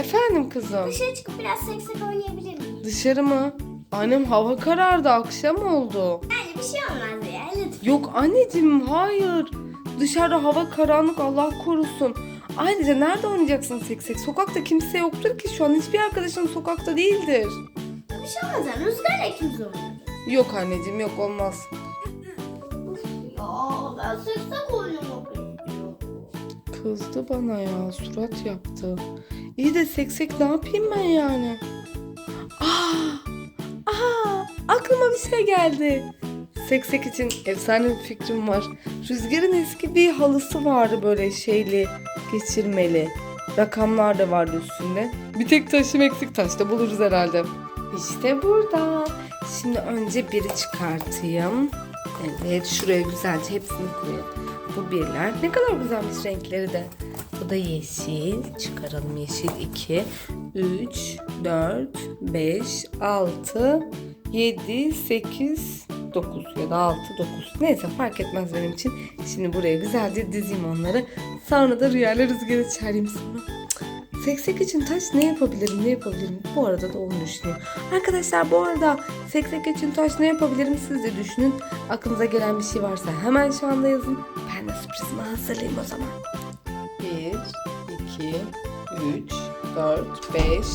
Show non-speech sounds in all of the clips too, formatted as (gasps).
Efendim kızım. Dışarı çıkıp biraz seksek oynayabilir miyim? Dışarı mı? Annem hava karardı akşam oldu. Yani bir şey olmaz ya lütfen. Yok anneciğim hayır. Dışarıda hava karanlık Allah korusun. Ayrıca nerede oynayacaksın seksek? Sokakta kimse yoktur ki şu an. Hiçbir arkadaşın sokakta değildir. Bir şey olmaz ya rüzgarla ikimiz oynarız. Yok anneciğim yok olmaz. Ya ben seksek oynamak istiyorum. Kızdı bana ya surat yaptı. İyi de seksek ne yapayım ben yani? Aa, aa, aklıma bir şey geldi. Seksek için efsane bir fikrim var. Rüzgar'ın eski bir halısı vardı böyle şeyli, geçirmeli. Rakamlar da vardı üstünde. Bir tek taşım eksik taşta buluruz herhalde. İşte burada. Şimdi önce biri çıkartayım. Evet şuraya güzelce hepsini koyayım. Bu birler. Ne kadar güzelmiş renkleri de. Bu da yeşil. Çıkaralım yeşil 2, 3, 4, 5, 6, 7, 8, 9 ya da 6, 9. Neyse fark etmez benim için. Şimdi buraya güzelce dizeyim onları. Sonra da rüyayla rüzgarı çağırayım sonra. Seksek için taş ne yapabilirim ne yapabilirim? Bu arada da onu düşünüyorum. Arkadaşlar bu arada seksek için taş ne yapabilirim siz de düşünün. Aklınıza gelen bir şey varsa hemen şu anda yazın. Ben de sürprizimi hazırlayayım o zaman. 1, 2, 3, 4, 5,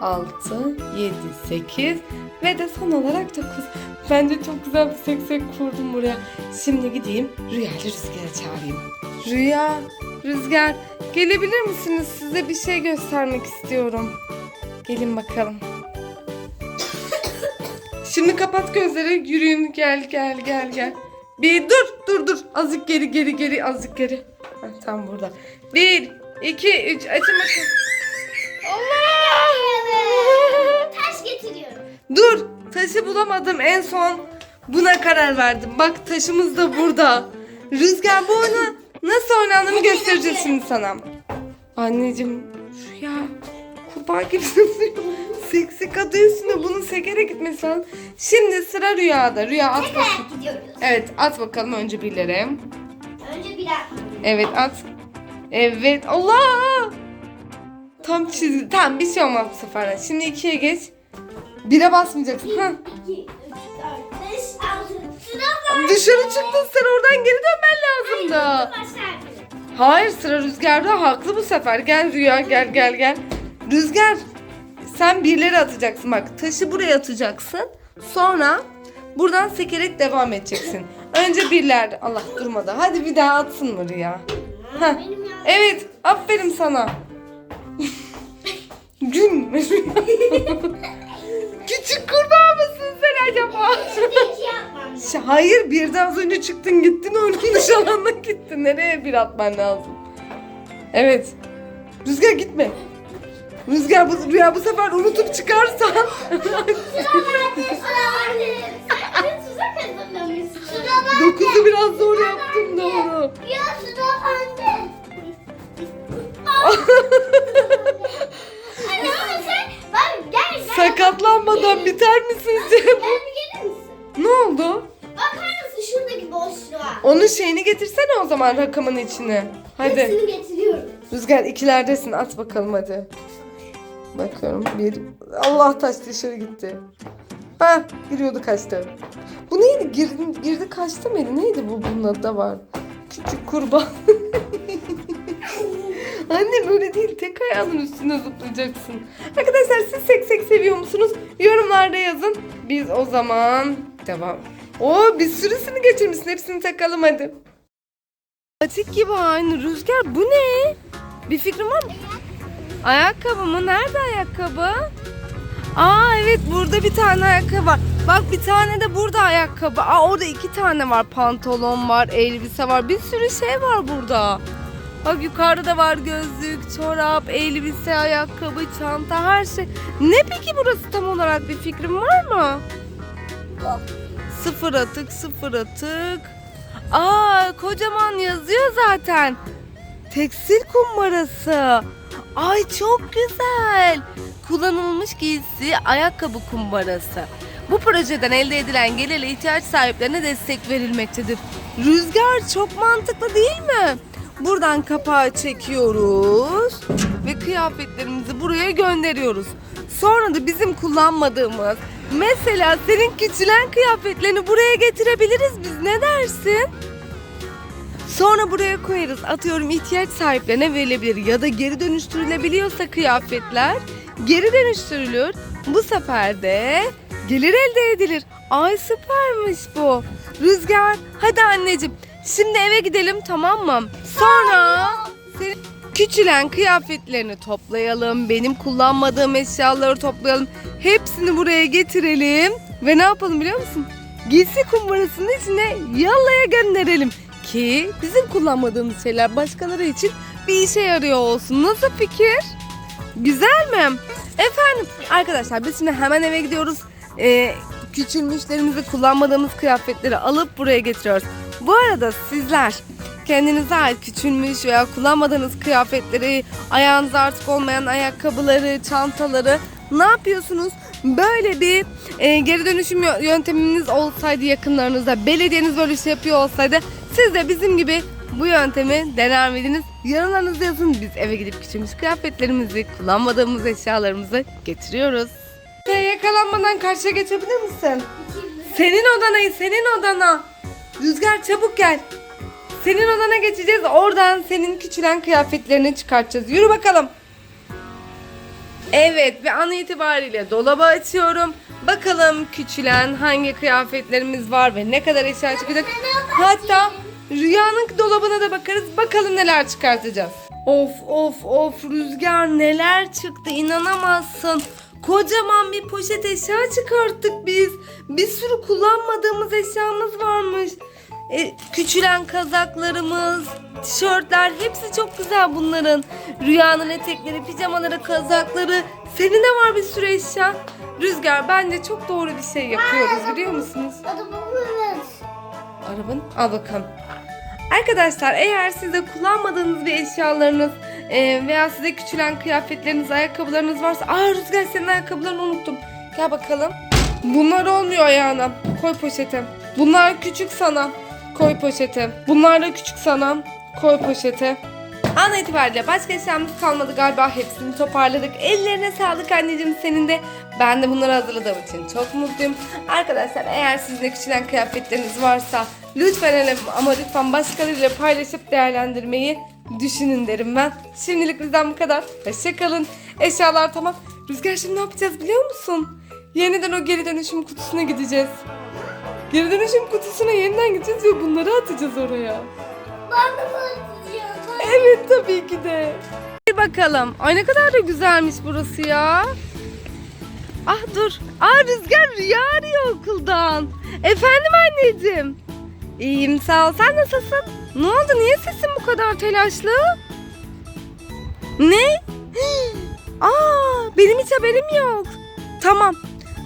6, 7, 8 ve de son olarak 9. Bence çok güzel bir seksek kurdum buraya. Şimdi gideyim Rüya ile Rüzgar'ı çağırayım. Rüya, Rüzgar gelebilir misiniz? Size bir şey göstermek istiyorum. Gelin bakalım. Şimdi kapat gözleri yürüyün gel gel gel gel. Bir dur dur dur azıcık geri geri geri azıcık geri. Tam burada. Bir, iki, üç açın bakın. Allah! Taş getiriyorum. Dur taşı bulamadım en son buna karar verdim. Bak taşımız da burada. Rüzgar bu oyunu nasıl oynandığını göstereceğiz şimdi sana. Anneciğim Rüya kurbağa gibisin. Seksik adı üstünde bunun sekere gitmesi lazım. Şimdi sıra Rüya'da. Rüya at bakalım. Tekrar gidiyoruz. Evet at bakalım önce birileri. Önce bir. Evet at. Evet Allah. Tam çizgi. Tamam bir şey olmaz bu sefer. Şimdi ikiye geç. Bire basmayacaksın. Ha. 2, 3, 4, 5, 6. Sıra var. Dışarı çıktın sen oradan geri dönmen lazımdı. Hayır sıra Rüzgar'da haklı bu sefer. Gel Rüya gel gel gel. Rüzgar sen birleri atacaksın bak. Taşı buraya atacaksın. Sonra buradan sekerek devam edeceksin. Önce birler. Allah durmadı. Hadi bir daha atsın mı Rüya? Ya. Evet aferin sana. (laughs) Gün. (laughs) Küçük kurbağa mısın sen acaba? Şimdi iki yapmam lazım. Ş- Hayır bir de az önce çıktın gittin oyunun dışı alana gittin. Nereye bir atman lazım? Evet. Rüzgar gitme. Rüzgar bu, Rüya bu sefer unutup çıkarsa. Sıra vardı. Sıra vardı. Sıra vardı. Dokuzu biraz zor yaptım doğru. Ya sıra vardı. Anne ama sen bak gel gel. Sakatlanmadan biter mi sizce? Gel bir gelir misin? ne oldu? Bakar mısın şuradaki boşluğa? Onun şeyini getirsene o zaman rakamın içine. Hadi. Hepsini getiriyorum. Rüzgar ikilerdesin at bakalım hadi. Bakıyorum bir. Allah taş dışarı gitti. Ha giriyordu kaçtı. Bu neydi? Girdi, girdi kaçtı mıydı? Neydi bu? Bunun adı da var. Küçük kurban. (laughs) Anne böyle değil. Tek ayağının üstüne zıplayacaksın. Arkadaşlar siz seksek seviyor musunuz? Yorumlarda yazın. Biz o zaman devam. Oo bir sürüsünü geçirmişsin. Hepsini takalım hadi. Atik gibi aynı. Rüzgar bu ne? Bir fikrin var mı? Ayakkabı mı? Nerede ayakkabı? Aa evet burada bir tane ayakkabı var. Bak bir tane de burada ayakkabı. Aa orada iki tane var. Pantolon var, elbise var. Bir sürü şey var burada. Bak yukarıda da var gözlük, çorap, elbise, ayakkabı, çanta her şey. Ne peki burası tam olarak bir fikrin var mı? Sıfır atık, sıfır atık. Aa kocaman yazıyor zaten. Tekstil kumbarası. Ay çok güzel. Kullanılmış giysi ayakkabı kumbarası. Bu projeden elde edilen gelirle ihtiyaç sahiplerine destek verilmektedir. Rüzgar çok mantıklı değil mi? Buradan kapağı çekiyoruz. ve kıyafetlerimizi buraya gönderiyoruz. Sonra da bizim kullanmadığımız mesela senin küçülen kıyafetlerini buraya getirebiliriz biz ne dersin? Sonra buraya koyarız. Atıyorum ihtiyaç sahiplerine verilebilir ya da geri dönüştürülebiliyorsa kıyafetler geri dönüştürülür. Bu sefer de gelir elde edilir. Ay süpermiş bu. Rüzgar hadi anneciğim şimdi eve gidelim tamam mı? Sonra senin küçülen kıyafetlerini toplayalım. Benim kullanmadığım eşyaları toplayalım. Hepsini buraya getirelim. Ve ne yapalım biliyor musun? Giysi kumbarasının içine yallaya gönderelim. Ki bizim kullanmadığımız şeyler başkaları için bir işe yarıyor olsun. Nasıl fikir? Güzel mi? Efendim arkadaşlar biz şimdi hemen eve gidiyoruz. Ee, küçülmüşlerimizi kullanmadığımız kıyafetleri alıp buraya getiriyoruz. Bu arada sizler kendinize ait küçülmüş veya kullanmadığınız kıyafetleri, ayağınızda artık olmayan ayakkabıları, çantaları ne yapıyorsunuz? Böyle bir e, geri dönüşüm yö- yönteminiz olsaydı yakınlarınızda, belediyeniz böyle bir şey yapıyor olsaydı siz de bizim gibi bu yöntemi dener miydiniz? Yorumlarınızı yazın. Biz eve gidip küçülmüş kıyafetlerimizi, kullanmadığımız eşyalarımızı getiriyoruz. Sen yakalanmadan karşıya geçebilir misin? Senin odana, senin odana. Rüzgar çabuk gel. Senin odana geçeceğiz. Oradan senin küçülen kıyafetlerini çıkartacağız. Yürü bakalım. Evet ve an itibariyle dolabı açıyorum. Bakalım küçülen hangi kıyafetlerimiz var ve ne kadar eşya çıkacak. Hatta rüyanın dolabına da bakarız. Bakalım neler çıkartacağız. Of of of rüzgar neler çıktı inanamazsın. Kocaman bir poşet eşya çıkarttık biz. Bir sürü kullanmadığımız eşyamız varmış. E, küçülen kazaklarımız, tişörtler hepsi çok güzel bunların. Rüyanın etekleri, pijamaları, kazakları. Senin de var bir sürü eşya. Rüzgar bence çok doğru bir şey yapıyoruz biliyor musunuz? Hadi buluruz. Arabanı al bakalım. Arkadaşlar eğer siz de kullanmadığınız bir eşyalarınız e, veya size küçülen kıyafetleriniz, ayakkabılarınız varsa... Aa Rüzgar senin ayakkabılarını unuttum. Gel bakalım. Bunlar olmuyor ayağına. Koy poşete. Bunlar küçük sana. Koy poşete. Bunlar da küçük sana. Koy poşete. An itibariyle başka eşyamız kalmadı galiba hepsini toparladık. Ellerine sağlık anneciğim senin de. Ben de bunları hazırladığım için çok mutluyum. Arkadaşlar eğer sizin küçülen kıyafetleriniz varsa lütfen hele ama lütfen başkalarıyla paylaşıp değerlendirmeyi düşünün derim ben. Şimdilik bizden bu kadar. Hoşçakalın. Eşyalar tamam. Rüzgar şimdi ne yapacağız biliyor musun? Yeniden o geri dönüşüm kutusuna gideceğiz. Geri dönüşüm kutusuna yeniden gideceğiz ve bunları atacağız oraya. Ben de bulacağım. Evet tabii ki de. Bir bakalım. Ay ne kadar da güzelmiş burası ya. Ah dur. Aa Rüzgar Rüya arıyor okuldan. Efendim anneciğim. İyiyim sağ ol. Sen nasılsın? Ne oldu? Niye sesin bu kadar telaşlı? Ne? (gasps) Aa benim hiç haberim yok. Tamam.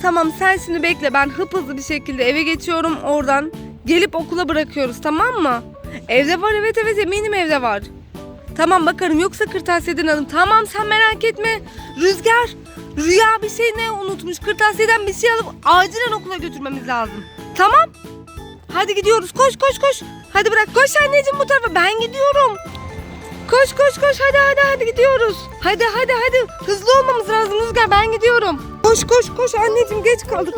Tamam sen şimdi bekle. Ben hıp hızlı bir şekilde eve geçiyorum. Oradan gelip okula bırakıyoruz tamam mı? Evde var evet evet eminim evde var. Tamam bakarım yoksa kırtasiyeden alın. Tamam sen merak etme. Rüzgar, Rüya bir şey ne unutmuş. Kırtasiyeden bir şey alıp acilen okula götürmemiz lazım. Tamam. Hadi gidiyoruz. Koş koş koş. Hadi bırak. Koş anneciğim bu tarafa. Ben gidiyorum. Koş koş koş. Hadi hadi hadi gidiyoruz. Hadi hadi hadi. Hızlı olmamız lazım Rüzgar. Ben gidiyorum. Koş koş koş anneciğim geç kaldık.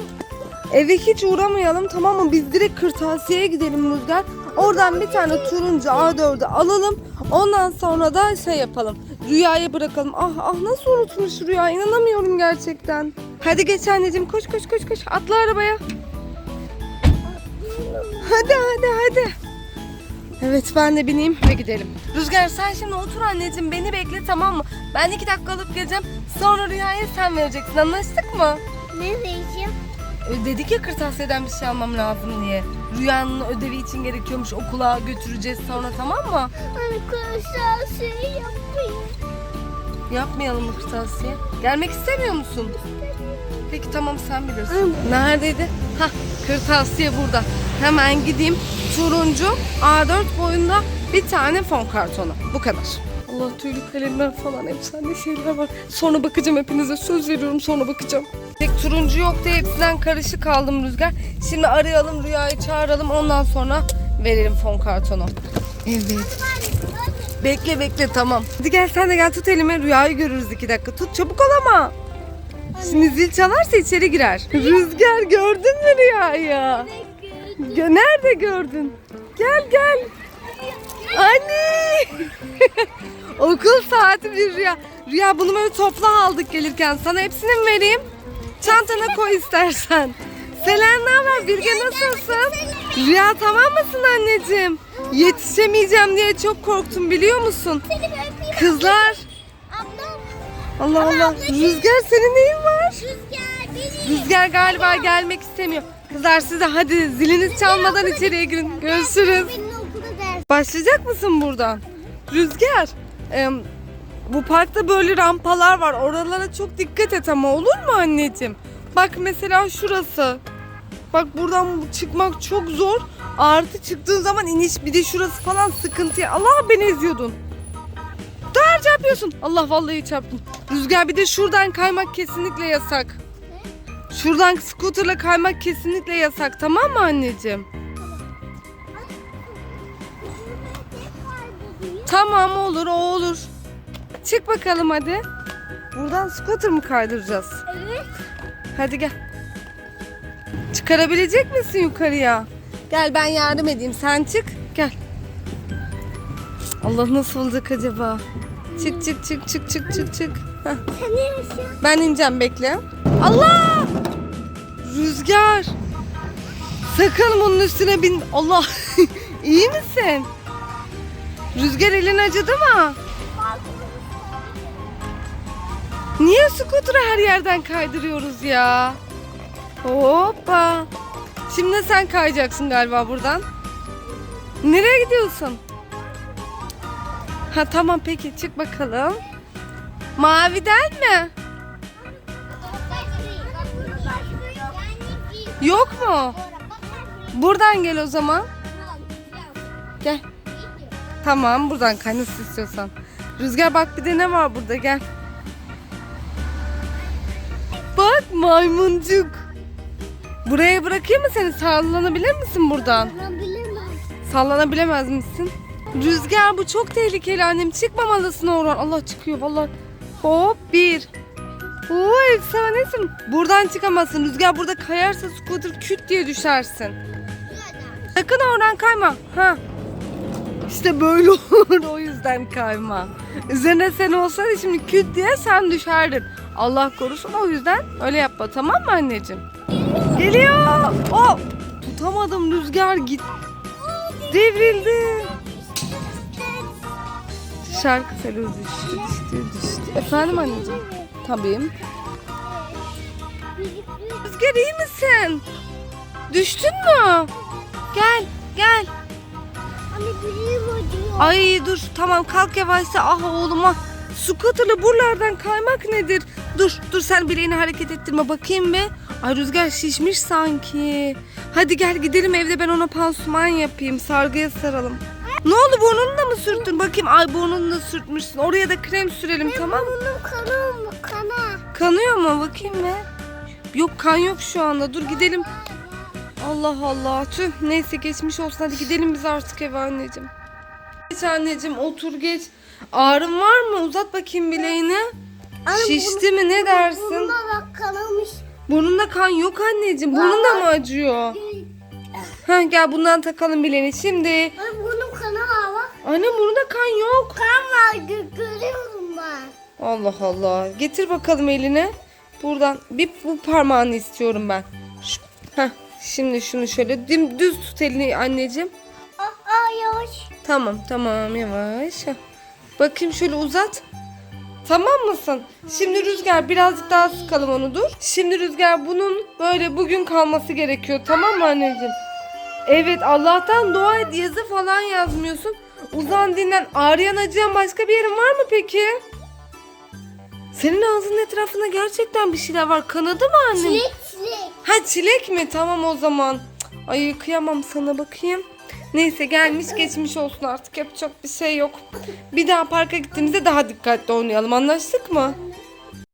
Eve hiç uğramayalım tamam mı? Biz direkt kırtasiyeye gidelim Rüzgar. Oradan bir tane turuncu A4'ü alalım. Ondan sonra da şey yapalım. Rüyaya bırakalım. Ah ah nasıl unutmuş Rüya inanamıyorum gerçekten. Hadi geç anneciğim koş koş koş koş atla arabaya. Hadi hadi hadi. Evet ben de bineyim ve gidelim. Rüzgar sen şimdi otur anneciğim beni bekle tamam mı? Ben iki dakika alıp geleceğim. Sonra Rüya'ya sen vereceksin anlaştık mı? Ne diyeceğim? Dedik ya kırtasiyeden bir şey almam lazım diye. Rüyanın ödevi için gerekiyormuş okula götüreceğiz sonra tamam mı? Arkadaşlar şey yapmayın. Yapmayalım mı kırtasiye? Gelmek istemiyor musun? Peki tamam sen bilirsin. Neredeydi? Hah kırtasiye burada. Hemen gideyim. Turuncu A4 boyunda bir tane fon kartonu. Bu kadar. Allah tüylü kalemler falan efsane şeyler var. Sonra bakacağım hepinize söz veriyorum sonra bakacağım. Turuncu yoktu hepsinden karışık aldım Rüzgar. Şimdi arayalım Rüya'yı çağıralım ondan sonra verelim fon kartonu. Evet. Bekle bekle tamam. Hadi gel sen de gel tut elime rüyayı görürüz iki dakika. Tut çabuk ol ama. Şimdi zil çalarsa içeri girer. Rüzgar gördün mü rüyayı? Gö- Nerede gördün? Gel gel. Anne. (laughs) Okul saati bir rüya. Rüya bunu böyle topla aldık gelirken. Sana hepsini mi vereyim? Çantana koy istersen. Selen ne haber? Bilge nasılsın? Rüya tamam mısın anneciğim? Yetişemeyeceğim diye çok korktum biliyor musun? Kızlar. Allah Allah. Rüzgar senin neyin var? Rüzgar galiba gelmek istemiyor. Kızlar siz de hadi ziliniz çalmadan içeriye girin. Görüşürüz. Başlayacak mısın buradan? Rüzgar. em, bu parkta böyle rampalar var. Oralara çok dikkat et ama olur mu anneciğim? Bak mesela şurası. Bak buradan çıkmak çok zor. Artı çıktığın zaman iniş bir de şurası falan sıkıntı. Allah beni eziyordun. Dur çarpıyorsun. Allah vallahi çarptın. Rüzgar bir de şuradan kaymak kesinlikle yasak. Şuradan scooterla kaymak kesinlikle yasak tamam mı anneciğim? Tamam olur o olur. Çık bakalım hadi. Buradan scooter mı kaydıracağız? Evet. Hadi gel. Çıkarabilecek misin yukarıya? Gel ben yardım edeyim. Sen çık. Gel. Allah nasıl olacak acaba? Çık çık çık çık çık çık çık. Heh. Ben ineceğim bekle. Allah! Rüzgar. Sakın bunun üstüne bin. Allah. (laughs) İyi misin? Rüzgar elin acıdı mı? Niye skuter'ı her yerden kaydırıyoruz ya? Hoppa. Şimdi sen kayacaksın galiba buradan. Nereye gidiyorsun? Ha tamam peki çık bakalım. Maviden mi? Yok mu? Buradan gel o zaman. Gel. Tamam buradan kay nasıl istiyorsan. Rüzgar bak bir de ne var burada gel. Bak maymuncuk. Buraya bırakayım mı seni? Sallanabilir misin buradan? Sallanabilemez misin? Rüzgar bu çok tehlikeli annem. Çıkmamalısın oradan. Allah çıkıyor vallahi. Hop bir. Oo efsanesin. Buradan çıkamazsın. Rüzgar burada kayarsa scooter küt diye düşersin. Sakın oradan kayma. Ha. İşte böyle (laughs) olur o yüzden kayma. Üzerine sen olsaydı şimdi küt diye sen düşerdin. Allah korusun o yüzden öyle yapma tamam mı anneciğim? Geliyor. Oh. Tutamadım rüzgar git. Devrildi. Şarkı söylüyor düştü düştü düştü. Efendim anneciğim? Tabii. Rüzgar iyi misin? Düştün mü? Gel gel. Ay dur tamam kalk yavaşça ah oğluma. Scooter'la buralardan kaymak nedir? Dur dur sen bileğini hareket ettirme bakayım bir. Ay rüzgar şişmiş sanki. Hadi gel gidelim evde ben ona pansuman yapayım. Sargıya saralım. Ne oldu burnunu da mı sürttün? Bakayım ay burnunu da sürtmüşsün. Oraya da krem sürelim tamam mı? Bunun kanı mı? Kana. Kanıyor mu? Bakayım be. Yok kan yok şu anda. Dur gidelim. Allah Allah. Tüh. Neyse geçmiş olsun. Hadi gidelim biz artık eve anneciğim. Geç anneciğim otur geç. Ağrın var mı? Uzat bakayım bileğini. Anne, Şişti mi ne dersin? Burnuma bak kanamış. Burnunda kan yok anneciğim. Burnun da mı acıyor? Heh, gel bundan takalım bileğini. Şimdi. Anne burnum kana var bak. Anne burnunda kan yok. Kan var gö- görüyorum ben. Allah Allah. Getir bakalım eline. Buradan bir bu parmağını istiyorum ben. Şu, heh, şimdi şunu şöyle dim, düz tut elini anneciğim. Aa, aa yavaş. Tamam tamam yavaş. Heh. Bakayım şöyle uzat. Tamam mısın? Şimdi Rüzgar birazcık daha sıkalım onu dur. Şimdi Rüzgar bunun böyle bugün kalması gerekiyor. Tamam mı anneciğim? Evet Allah'tan dua et yazı falan yazmıyorsun. Uzan dinlen. Ağrıyan acıyan başka bir yerin var mı peki? Senin ağzının etrafında gerçekten bir şeyler var. Kanadı mı annem? Çilek çilek. Ha çilek mi? Tamam o zaman. Cık, Ay kıyamam sana bakayım. Neyse gelmiş geçmiş olsun artık yapacak bir şey yok. Bir daha parka gittiğimizde daha dikkatli oynayalım anlaştık mı?